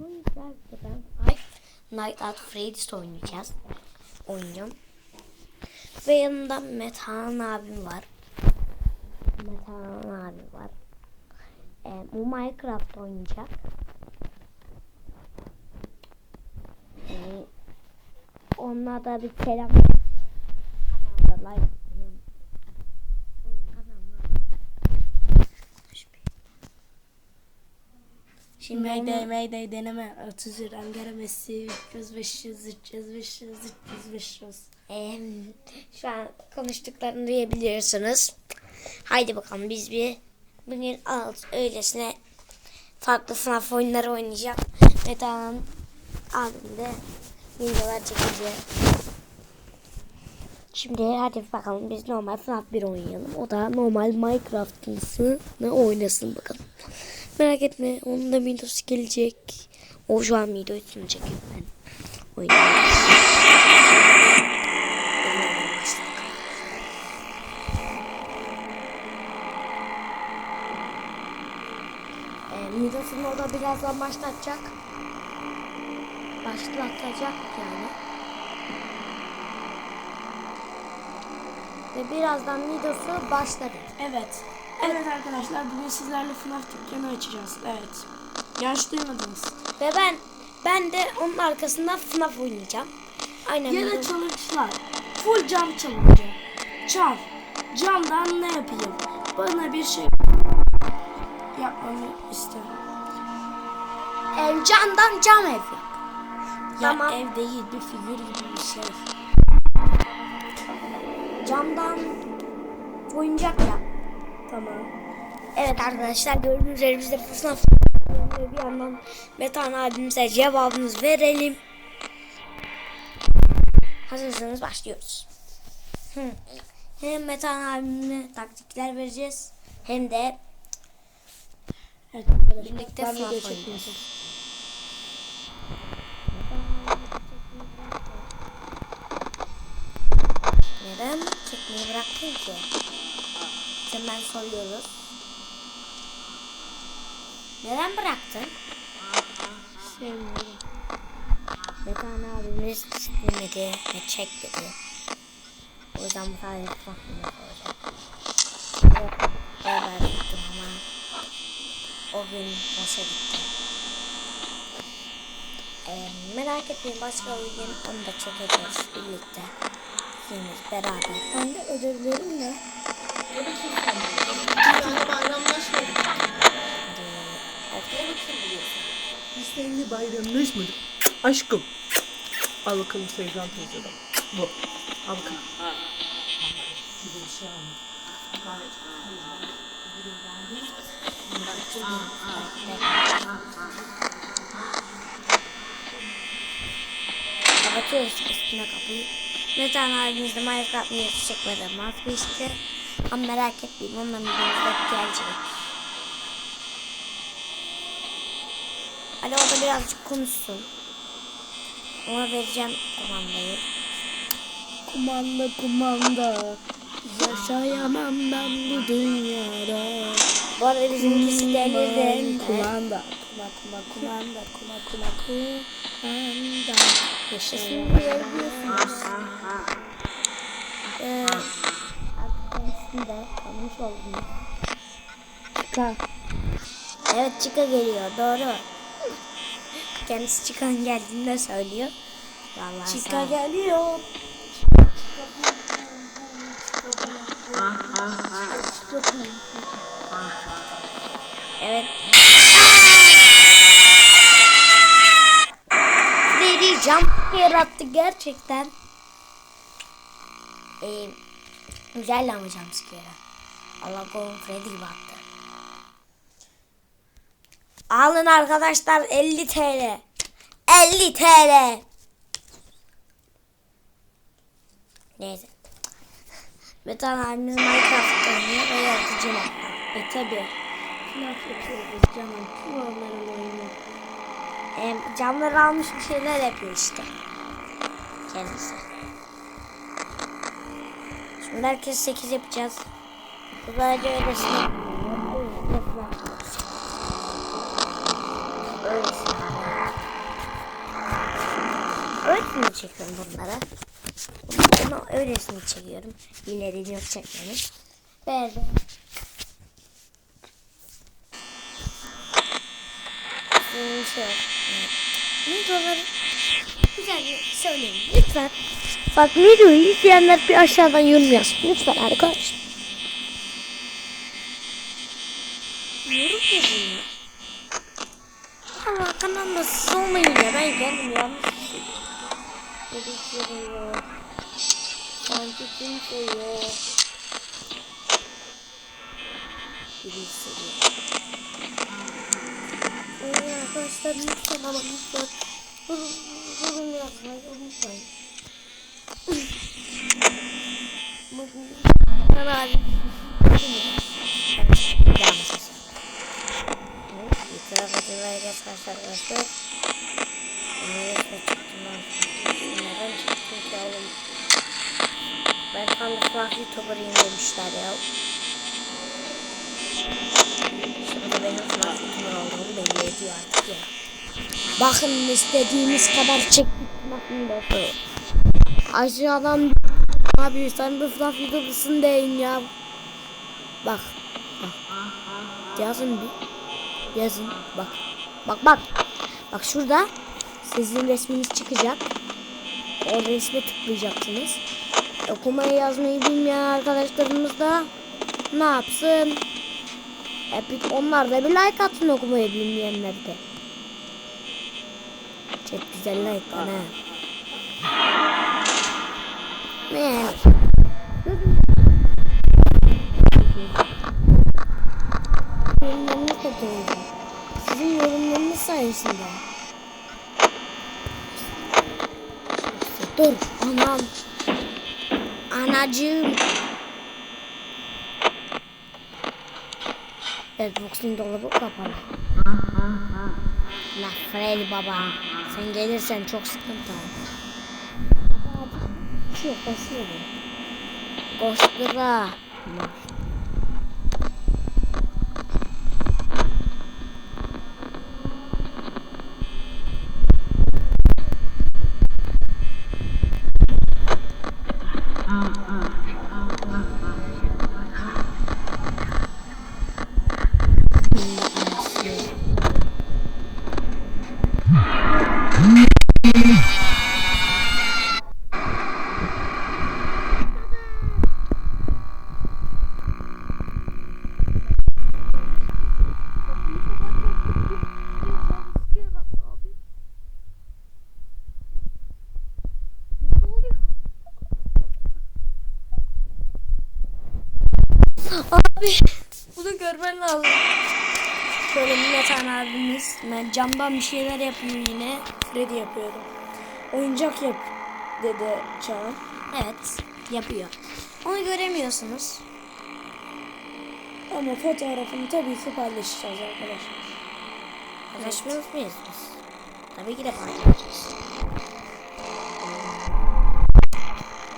Arkadaşlar ben Five Night at Freddy's oynayacağız. Oynayacağım. Ve yanımda Metehan abim var. Metehan abi var. Ee, bu Minecraft oynayacak. Ee, onunla da bir selam. Kanalda like Şimdi Mayday onu- Mayday deneme 30 Ankara Messi 300 500 300 500 300 500 Ee, şu an konuştuklarını duyabiliyorsunuz. Haydi bakalım biz bir bugün alt öylesine farklı FNAF oyunları oynayacağım. Metehan abim de videolar çekeceğim. Şimdi hadi bakalım biz normal FNAF 1 oynayalım. O da normal Minecraft'ını oynasın bakalım. Merak etme onun da videosu gelecek. O şu an videosunu çekiyor ben. Oynayacağım. E, Midas'ın o da birazdan başlatacak. Başlatacak yani. Ve birazdan Midas'ı başladı. Evet. Evet arkadaşlar bugün sizlerle FNAF dükkanı açacağız. Evet. Yanlış duymadınız. Ve ben ben de onun arkasında FNAF oynayacağım. Aynen. Ya da challenge'lar. Full cam challenge. Çal. Camdan ne yapayım? Bana bir şey yapmamı ister. E, camdan cam ev yap. Ya Tamam. ev değil bir figür gibi bir şey. Camdan oyuncak yap. Tamam. Evet arkadaşlar gördüğünüz üzere biz de FNAF ve bir yandan Metan abimize cevabımızı verelim. Hazırsanız başlıyoruz. Hem Metan abimle taktikler vereceğiz hem de Evet arkadaşlar. Birlikte oynayacağız. çekmiyorum. neden çekmeyi bıraktın ki? Hemen soruyoruz. Neden bıraktın? Sevmiyorum. Metan abimiz istemedi ve çek dedi. O yüzden bu sadece farklı olacak. Ve beraber gittim ama o gün boşa gitti. Ee, merak etmeyin başka bir gün onu da çekeceğiz birlikte. İkimiz beraber. Ben de ödevlerim ne? Biz seninle bayramlaşmadık. Aşkım. Al bakalım Seyran teyzeden. Bu. Al bakalım. Bir de bir şey almadım. Kapatıyoruz üstüne kapıyı. Metan abimiz de Minecraft videosu çekmeden vazgeçti. Ama merak etmeyin onların videomuzda gelecek. Hadi o da birazcık konuşsun. Ona vereceğim kumandayı. Kumanda kumanda. Yaşayamam ben bu dünyada. Bu arada bizimkisi delirdi. Kumanda. Kuma kuma kumanda. Kuma kuma kumanda. Yaşayamam. Görebiliyorsunuz. Ee, artık kendisini de tanımış oldunuz. Çıkar. Evet Chica geliyor doğru. Kendisi Chica'nın geldiğini de söylüyor. Vallahi Çıka ol. geliyor. Evet. Freddy jump yarattı gerçekten. Ee, güzel ama jump scare. Allah korusun Freddy gibi attı. Alın arkadaşlar 50 TL. 50 TL. Neyse. Metan abimiz Minecraft oynuyor ve yaratıcı modda. E tabi. Camları almış bir şeyler yapıyor işte. Kendisi. Şimdi herkes 8 yapacağız. Böylece öylesine öylesine. Öylesine. Çekiyorum bunlara. Bunu öylesini çekiyorum. De yok çekmenin. Verdim. Ee, şey yok. Evet. Videoları güzel bir söyleyin lütfen. Bak videoyu izleyenler bir aşağıdan yorum yazsın. Lütfen arkadaşlar. Yorum yazın ya. Ama kanalda siz olmayınca ben kendim yanlış seviyor. Sanki kimse yok. Ee, arkadaşlar lütfen ama lütfen. Yorum yazmayı unutmayın. Ben abi. Evet, itiraf edilmeye arkadaşlar. Üniversite çıktım. Neden çıktım ki oğlum? Ben bir farklı YouTuber'ıyım demişler ya. Şimdi benim farklı YouTuber olduğumu belli ediyor artık ya. Bakın istediğimiz kadar çektik. Bakın da. Aşağıdan abi sen bir farklı YouTuber'sın deyin ya. Bak. Bak. Yazın bir. Yazın. Bak. Bak bak. Bak şurada sizin resminiz çıkacak. O resme tıklayacaksınız. Okumayı yazmayı bilmeyen arkadaşlarımız da ne yapsın? Hep onlar da bir like atsın okumayı bilmeyenler de. Çok güzel like lan ha. Yani? Yorumlarınız da doğru. Sizin yorumlarınız sayesinde. Dur anam. Anacığım. Evet boxing dolabı kapalı. La Freddy baba. Sen gelirsen çok sıkıntı. Çok basıyor. Koştura. Abi Abimiz ben camdan bir şeyler yapıyor yine. Freddy yapıyorum. Oyuncak yap dedi Çağan. Evet yapıyor. Onu göremiyorsunuz. Ama fotoğrafını tabii ki paylaşacağız arkadaşlar. Paylaşmıyor muyuz biz? Tabii ki de paylaşacağız.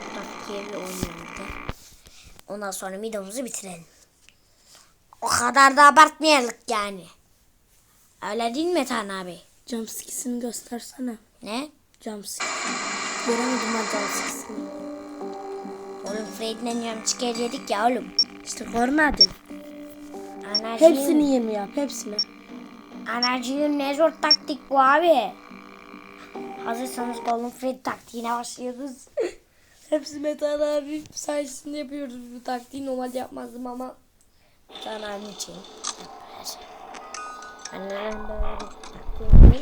Burada bir oynayalım. Ondan sonra videomuzu bitirelim. O kadar da abartmayalım yani. Öyle değil mi Metan abi? Jumpscare'sini göstersene. Ne? Jumpscare. Göremedim ben jumpscare'sini. Oğlum yam çıkar yedik ya oğlum. İşte görmedin. Anacığım, Hepsini yemi yap hepsini. Anacığım ne zor taktik bu abi. Hazırsanız Golden Freddy taktiğine başlıyoruz. Hepsi Metan abi sayesinde yapıyoruz bu taktiği. Normalde yapmazdım ama. Metan abim için. Annem böyle taktiğini.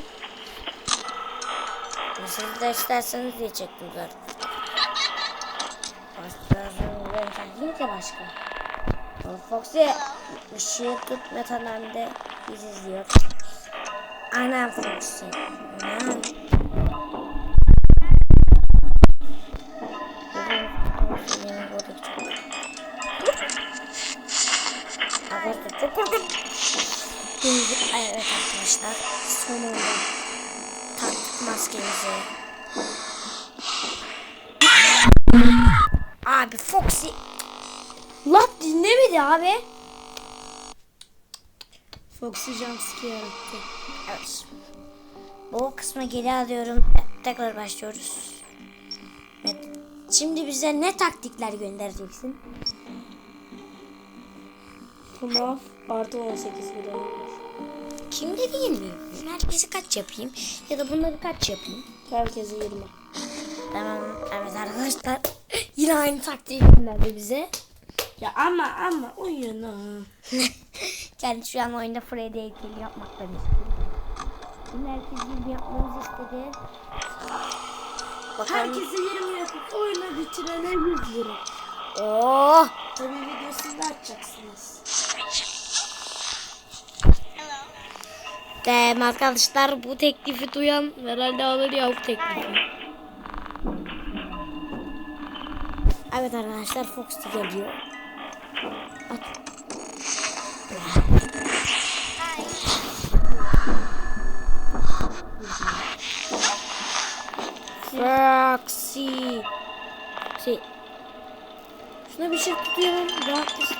Siz de isterseniz diye çektim zaten. Başka ben taktiğim ki başka. Foxy ışığı tut Metan abi de biz izliyor. Anam Foxy. Anam. Arkadaşlar çok korkunç. Evet arkadaşlar sonunda taktık maskemizi. Abi Foxy Laf dinlemedi abi. Foxy jumpscare yaptı. Evet. Bu kısmı geri alıyorum. tekrar başlıyoruz. Evet. Şimdi bize ne taktikler göndereceksin? FNAF artı 18 lira. Kimde değil miyim? Herkesi kaç yapayım? Ya da bunları kaç yapayım? Herkese 20. Tamam. Evet arkadaşlar. Yine aynı taktiği gönderdi bize. Ya ama ama oyun ha. Kendisi şu an oyunda Freddy heykeli yapmaktan istiyor. Şimdi herkes gibi yapmamızı istedi. Bakalım. Herkese 20 yapıp oyunu bitirene 100 lira. Oh! Tabii videosunu da açacaksınız. Dem arkadaşlar bu teklifi duyan herhalde alır ya bu teklifi. Evet arkadaşlar Foxy geliyor. At. Foxy. Şey. Şuna bir şey tutuyorum. Rahatlasın.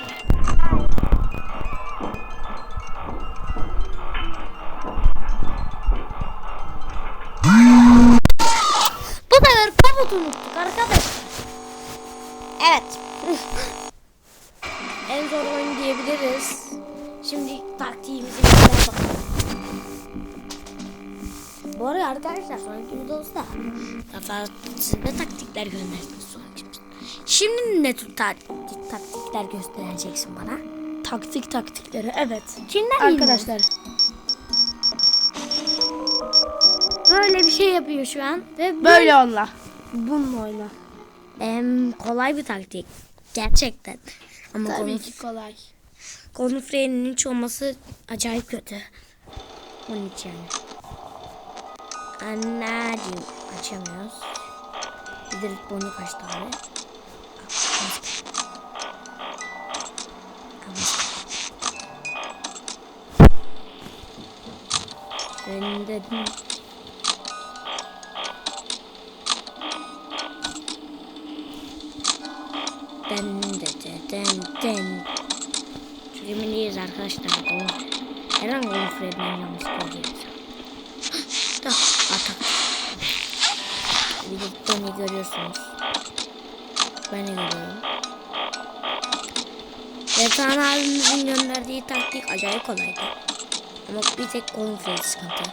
Size taktikler sonraki videomuzda. Şimdi ne tür taktik, taktikler göstereceksin bana? Taktik taktikleri evet. Kimden Arkadaşlar böyle bir şey yapıyor şu an ve böyle oyna. Bununla oyna. Em, kolay bir taktik. Gerçekten. Ama Tabii konu, ki kolay. konu frenin hiç olması acayip kötü. Onun için yani. Anneciğim açamıyoruz. De boni kaç tane? Ben dedim. Den den den den. Filmindeyiz arkadaşlar. Herhangi bir Fred'in oynaması göreceğiz. Da atak. Bir de Tony görüyorsunuz. Ben de görüyorum. Yatağın abimizin gönderdiği taktik acayip kolaydı. Ama bir tek kolun Fred sıkıntı.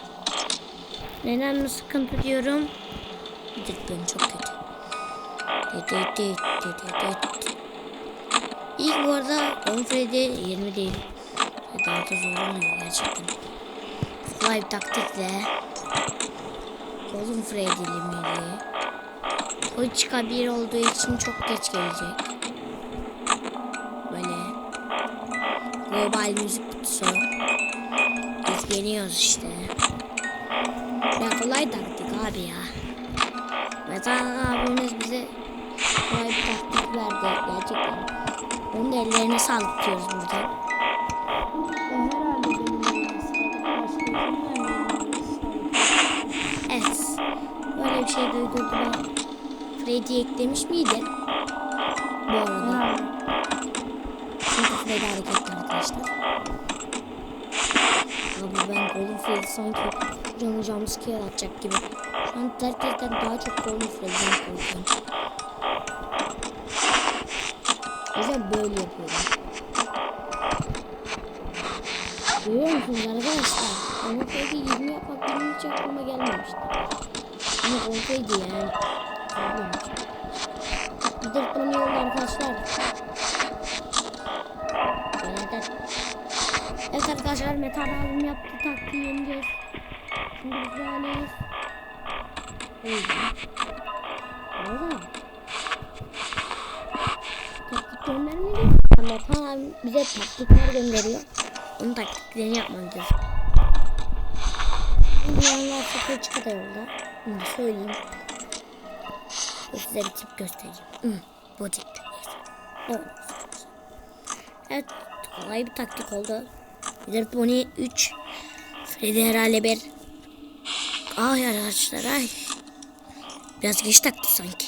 Neden mi sıkıntı diyorum? Bir de ben çok kötü. İlk bu arada Golden Freddy 20 değil. Daha da zor oluyor gerçekten. Kolay bir taktikle Golden Freddy'li miydi? Koçka bir olduğu için çok geç gelecek. Böyle global müzik kutusu. Biz geliyoruz işte. Ya kolay taktik abi ya. Mesela abimiz bize kolay bir taktik verdi gerçekten. Onun ellerine sağlık diyoruz burada. Bir şey duydurdu ben. Freddy eklemiş miydi? Bu arada. Çünkü Freddy hareketli arkadaşlar. Abi ben Golden Freddy sanki canı jumpscare atacak gibi. Şu an herkesten daha çok Golden Freddy'den korkuyorum. O yüzden böyle yapıyorum. Görüyor musunuz arkadaşlar? Golden Freddy 20 yapmak benim hiç aklıma gelmemişti. Ama Freddy yani. De bana yolda arkadaşlar. Neden? Evet arkadaşlar Metal abim yaptı taktiği yeneceğiz. Şimdi. O yüzden. Orada. Taktik göndermedi. Metal abim bize taktikler gönderiyor. Onun taktiklerini yapmalıyız. Yanlar sıfır çıkı da yolda. Da söyleyeyim. Size bir tip göstereceğim. Hı, bu tip. Evet. Kolay bir taktik oldu. Wither Pony 3. Freddy herhalde bir. Ay arkadaşlar ay. Biraz geç taktı sanki.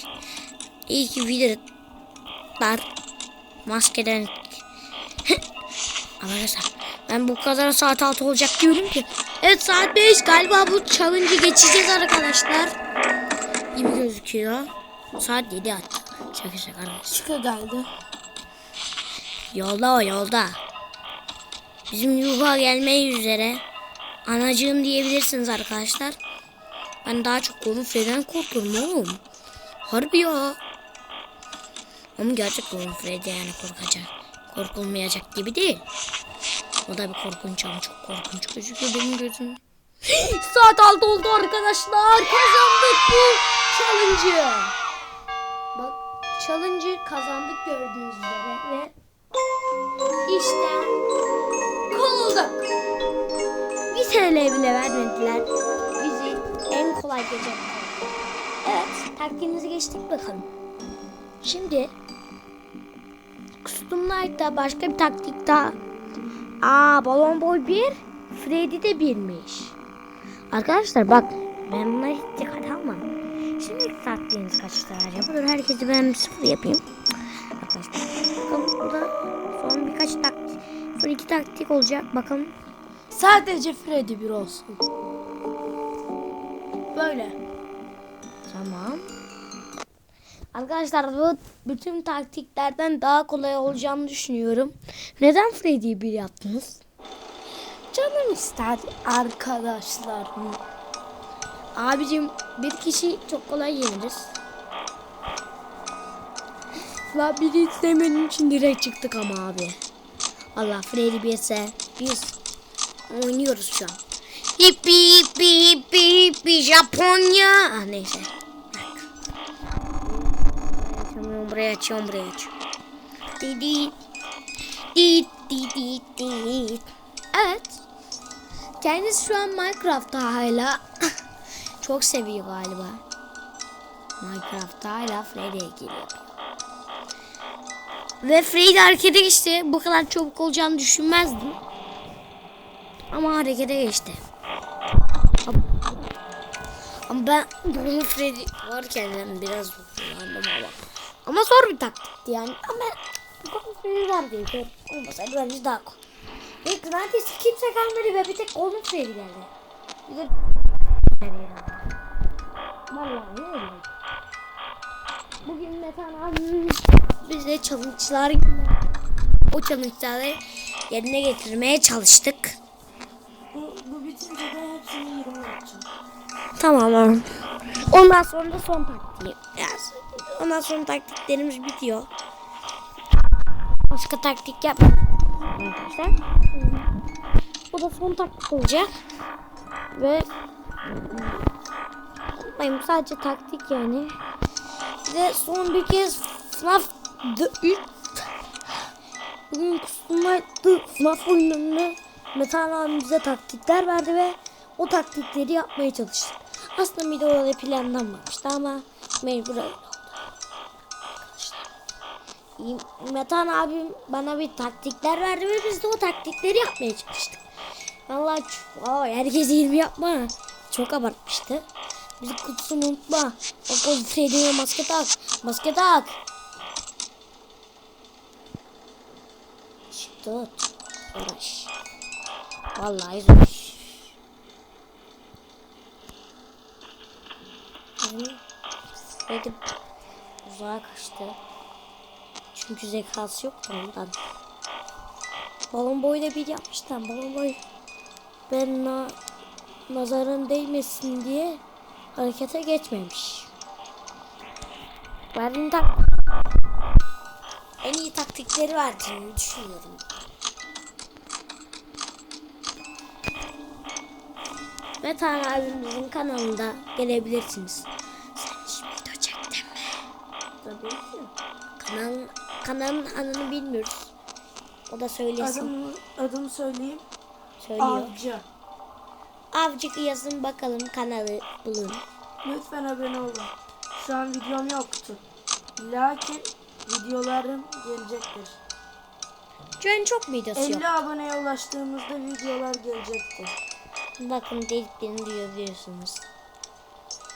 İyi ki Wither'lar maskeden Arkadaşlar ben bu kadar saat altı olacak diyorum ki Evet saat 5 galiba bu challenge'ı geçeceğiz arkadaşlar. Gibi gözüküyor. Saat 7 hatta. Şaka şaka arkadaşlar. Çıka geldi. Yolda o yolda. Bizim yuva gelmeye üzere. Anacığım diyebilirsiniz arkadaşlar. Ben daha çok Golden Freddy'den korkuyorum oğlum. Harbi ya. Ama gerçek Golden Freddy yani korkacak. Korkulmayacak gibi değil. O da bir korkunç ama çok korkunç gözüküyor benim gözüm. Saat 6 oldu arkadaşlar. Kazandık bu challenge'ı. Bak challenge'ı kazandık gördüğünüz üzere ve işte kovulduk. Bir TL bile vermediler. Bizi en kolay gece. Evet taktiğimizi geçtik bakalım. Şimdi Custom Night'ta başka bir taktik daha. Aa Balon Boy 1 Freddy de 1'miş. Arkadaşlar bak ben bunları hiç dikkate almadım. Şimdi taktiğiniz kaç tane acaba? Dur herkesi ben bir sıfır yapayım. Arkadaşlar bakalım burada son birkaç taktik son iki taktik olacak bakalım. Sadece Freddy bir olsun. Böyle. Tamam. Arkadaşlar bu bütün taktiklerden daha kolay olacağını düşünüyorum. Neden Freddy'yi bir yaptınız? Canım ister arkadaşlar. Abicim bir kişi çok kolay yeniriz. La biri istemediğim için direkt çıktık ama abi. Allah Freddy birse biz oynuyoruz şu an. Hippi hippi hippi hippi Japonya. Ah neyse. Buraya açıyorum buraya açıyorum. Didi. Di di di di. Evet. Kendisi şu an Minecraft'ta hala. Çok seviyor galiba. Minecraft'ta hala Freddy'ye geliyor. Ve Freddy harekete geçti. Bu kadar çabuk olacağını düşünmezdim. Ama harekete geçti. Ama ben bunu Freddy varken biraz. Ama zor bir taktikti yani. Ama var diye. Zor Olmasaydı bence daha kolay. Ve neredeyse kimse kalmadı ve bir tek Golden Freddy geldi. Bir de Vallahi öyle. Bugün Metan abimiz bize challenge'lar o challenge'ları yerine getirmeye çalıştık. Bu, bu bitince de hepsini 20 yapacağım. Tamam. Ondan sonra da son taktiği. Yani ondan sonra taktiklerimiz bitiyor. Başka taktik yap. Arkadaşlar. Bu da son taktik olacak. Ve benim sadece taktik yani. Size son bir kez FNAF The 3 Bugün kusunlaydı FNAF oyunlarını Metan abimize taktikler verdi ve o taktikleri yapmaya çalıştık. Aslında videoda planlanmamıştı ama mecbur öyle. Metan abim bana bir taktikler verdi ve biz de o taktikleri yapmaya çalıştık. Vay, herkes 20 yapma. Çok abartmıştı. Bizi kutusunu unutma. O Freddy'ye maske tak. Maske tak. Çıktı. Uğraş. Vallahi zor. Freddy uzağa kaçtı. Çünkü zekası yoktu ondan. Balon boyla bir yapmışlar. Balon boy ben na nazarın değmesin diye harekete geçmemiş. Ben tak en iyi taktikleri verdiğini düşünüyorum. Metan abimizin kanalında gelebilirsiniz. Sen hiç video çektin mi? Tabii ki. Kanalın, kanalın adını bilmiyoruz. O da söylesin. Adımı, adımı söyleyeyim. Söylüyor. Avcı. Avcık yazın bakalım kanalı bulun. Lütfen abone olun. Şu an videom yoktu. Lakin videolarım gelecektir. An çok videosu yok. 50 aboneye ulaştığımızda videolar gelecektir. Bakın dediklerini duyabiliyorsunuz.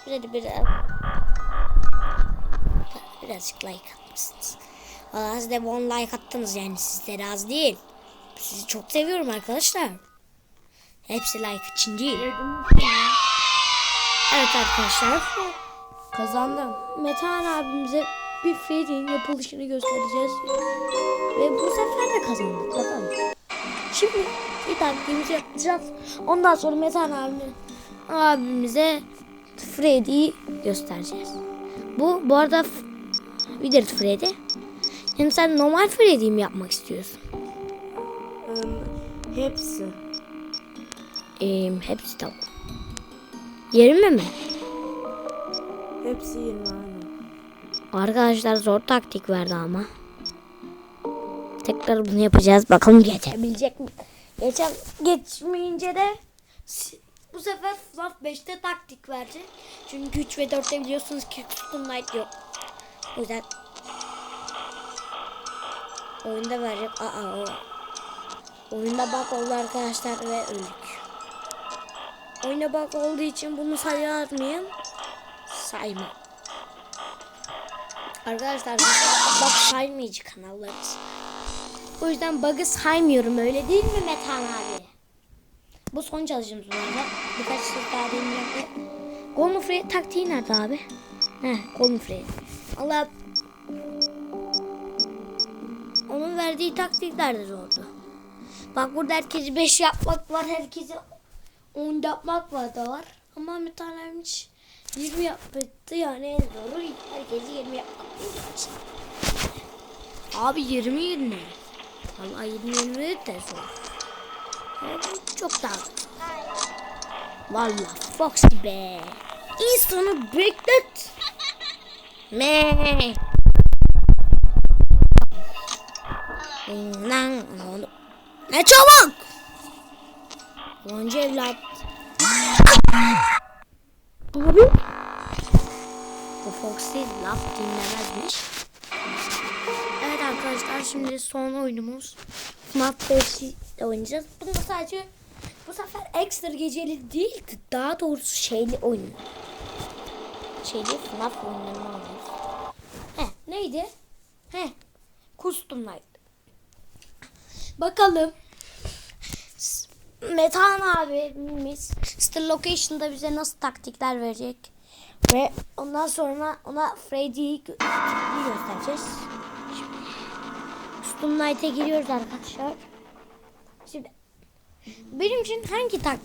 Burada biraz birazcık like atmışsınız. Siz de 10 like attınız yani sizlere az değil. Sizi çok seviyorum arkadaşlar. Hepsi like için değil. Evet arkadaşlar. Kazandım. Metehan abimize bir Freddy'nin yapılışını göstereceğiz. Ve bu sefer de kazandık. Bakalım. Şimdi bir taktiğimizi yapacağız. Ondan sonra Metehan abimi, abimize Freddy'yi göstereceğiz. Bu bu arada Wizard Freddy. Hem sen normal Freddy mi yapmak istiyorsun? Ee, hepsi. Ee, hepsi tamam. Yerime mi? Hepsi 20 aynen. Arkadaşlar zor taktik verdi ama. Tekrar bunu yapacağız. Bakalım geçebilecek mi? Geçen geçmeyince de bu sefer FNAF 5'te taktik verecek. Çünkü 3 ve 4'te biliyorsunuz ki Custom Night yok. O yüzden oyunda verecek. Aa o. Oyunda bug oldu arkadaşlar ve öldük. Oyunda bug olduğu için bunu sayar mıyım? Saymam. Arkadaşlar bug saymayıcı kanallarız. O yüzden bug'ı saymıyorum öyle değil mi Metan abi? Bu son çalışımız arada. Birkaç söz daha deneyeceğim. Golden Frey taktiği nerede abi? Heh Golden Frey. Allah onun verdiği taktikler de zordu. Bak burada herkesi 5 yapmak var, herkesi 10 yapmak var da var. Ama tane hiç 20 yapmaktı yani en zoru herkesi 20 yapmak. Abi 20 20. Vallahi 20 20 de zor. Bu çok daha zor. Vallahi Foxy be. İnsanı beklet. Me. Lan ne çabuk. Yonca evlat. Abi. Bu Foxy laf dinlemezmiş. Evet arkadaşlar şimdi son oyunumuz FNAF 5'i oynayacağız. Bunu sadece bu sefer ekstra geceli değil daha doğrusu şeyli oyun. Şeyli FNAF oyunlarını oynuyoruz. He neydi? He Custom Night. Bakalım. Metan abimiz Star Location'da bize nasıl taktikler verecek. Ve ondan sonra ona Freddy'yi göstereceğiz. Custom Night'e giriyoruz arkadaşlar. Şimdi benim için hangi tak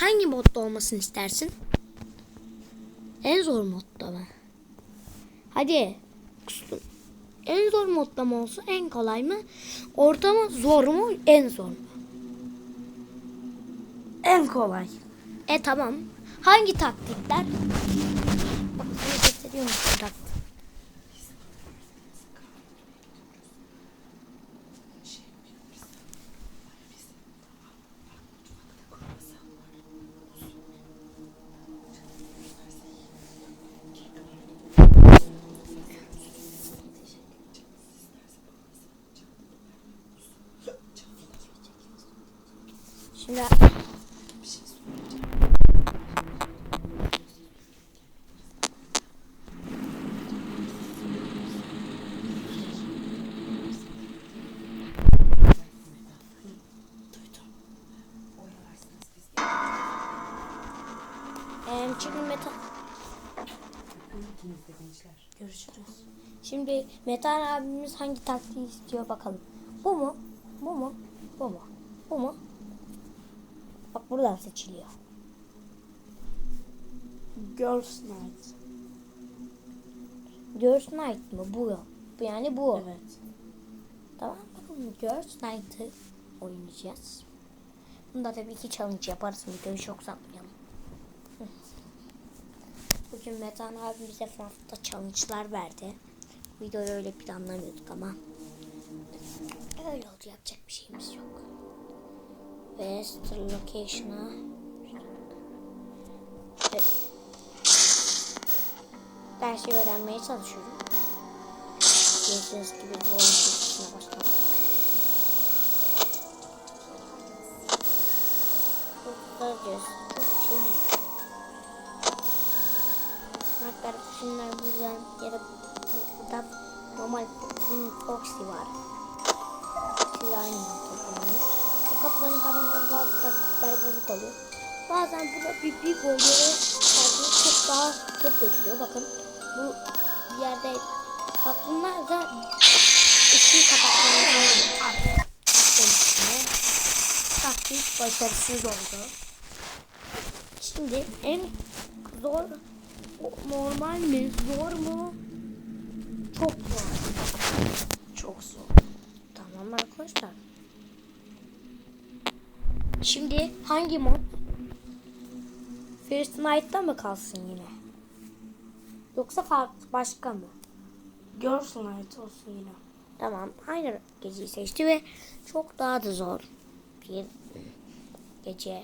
hangi modda olmasını istersin? En zor modda mı? Hadi. Custom. En zor modda mı olsun? En kolay mı? Orta mı? Zor mu? En zor mu? En kolay. E tamam. Hangi taktikler? Bak sana gösteriyorum taktik. Şimdi Şimdi meta... Görüşürüz. Şimdi Metan abimiz hangi taktiği istiyor bakalım. Bu mu? Bu mu? Bu mu? Bu mu? Bak buradan seçiliyor. Girls Night. Girls Night mı? Bu. Bu yani bu. Evet. Tamam bakalım Girls Night'ı oynayacağız. Bunda tabii ki challenge yaparız. Videoyu çok uzatmayalım. Bugün Metan abi bize FNAF'ta challenge'lar verdi. Videoyu öyle planlamıyorduk ama öyle oldu yapacak bir şeyimiz yok. Ve Star Location'a Evet. Dersi öğrenmeye çalışıyorum. Gördüğünüz gibi bu oyun başlamak. Kurtaracağız. Çok şey değil. Hatta şunlar buradan ya da burada normal Green Foxy var. Siz aynı kullanıyor. Bu kapıların kameraları bazı taktikler bozuk oluyor. Bazen burada bir bip oluyor ve çok daha çok götürüyor. Bakın bu yerde bak bunlar da ışığı kapatmanın taktik başarısız oldu. Şimdi en zor normal mi zor mu çok zor. Çok zor. Tamam arkadaşlar. Şimdi hangi mod? First Night'ta mı kalsın yine? Yoksa farklı başka mı? Girls Night olsun yine. Tamam aynı geceyi seçti ve çok daha da zor bir gece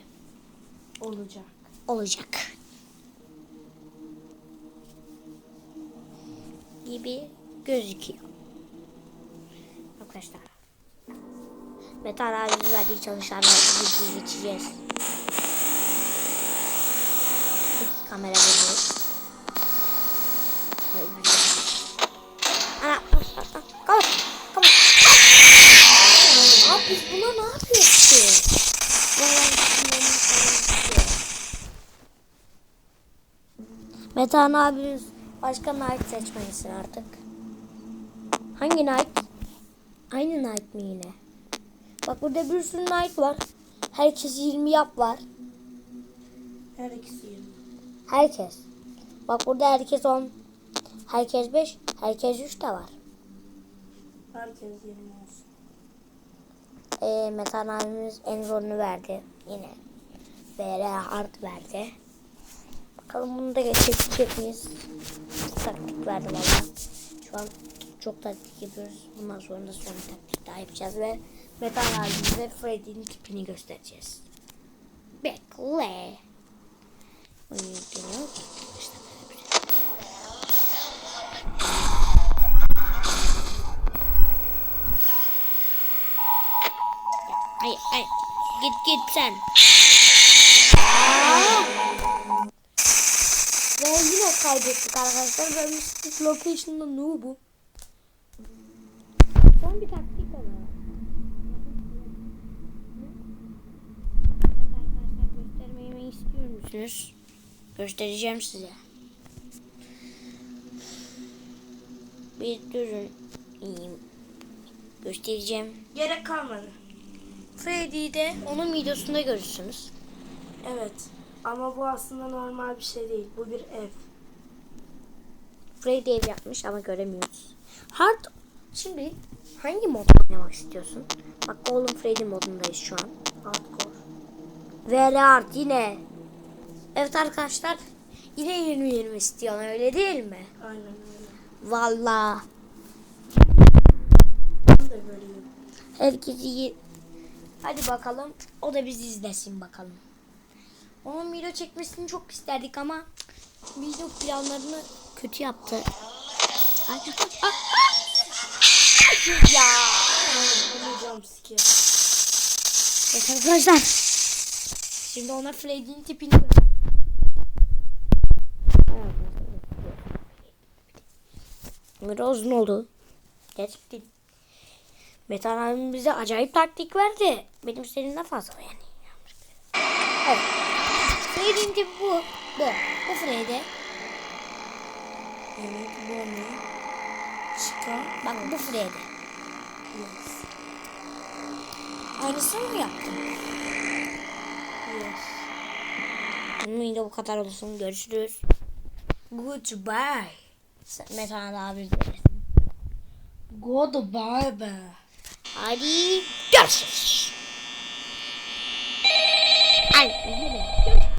Olacak. olacak. Gibi gözüküyor. Arkadaşlar. Metal abimiz verdiği çalışanlar videoyu geçeceğiz. İki kamera veriyor. Ana, kapat, kapat. Abi biz buna ne yapıyoruz? Metan abimiz başka Nike seçmelisin artık. Hangi Nike? Aynı Nike mi yine? Bak burada bir sürü Nike var. Herkes 20 yap var. Her ikisi yirmi. Herkes. Bak burada herkes 10. Herkes 5. Herkes 3 de var. Herkes yirmi olsun. Ee, Metan abimiz en zorunu verdi. Yine. VR hard verdi. Bakalım bunu da geçebilecek miyiz? Taktik verdi valla. Şu an çok taktik yapıyoruz. Bundan sonra da son taktik daha yapacağız ve Metan abimize Freddy'nin tipini göstereceğiz. Bekle. Şey. Ay ay git git sen. Yine kaybettik arkadaşlar. Ben Mystic Location'da ne bu? Son bir taktik ama. İstiyor musunuz? Göstereceğim size. Bir durun. İyiyim. Göstereceğim. Gerek kalmadı. Freddy'yi de onun videosunda görürsünüz. Evet. Ama bu aslında normal bir şey değil. Bu bir ev. Freddy ev yapmış ama göremiyoruz. Hard. Şimdi hangi mod oynamak istiyorsun? Bak oğlum Freddy modundayız şu an. Hardcore. VR Hard yine. Evet arkadaşlar. Yine 20-20 istiyorsun öyle değil mi? Aynen öyle. Valla. Herkesi iyi. Hadi bakalım. O da bizi izlesin bakalım. Onun video çekmesini çok isterdik ama video planlarını kötü yaptı. Ay, ah, ah. ya. Evet arkadaşlar. Şimdi ona Freddy'nin tipini Biraz uzun oldu. Gerçekten. Metan abim bize acayip taktik verdi. Benim istediğimden fazla yani. Evet. Freddy'nin tipi bu. Bu. Bu Freddy. Evet bu ne? Çıkar. Bak bu Freddy. Yes. Aynısını mı yaptın? Yes. Bunun video bu kadar olsun. Görüşürüz. Goodbye. Metan abi. Goodbye be. Hadi görüşürüz. Ay, yine.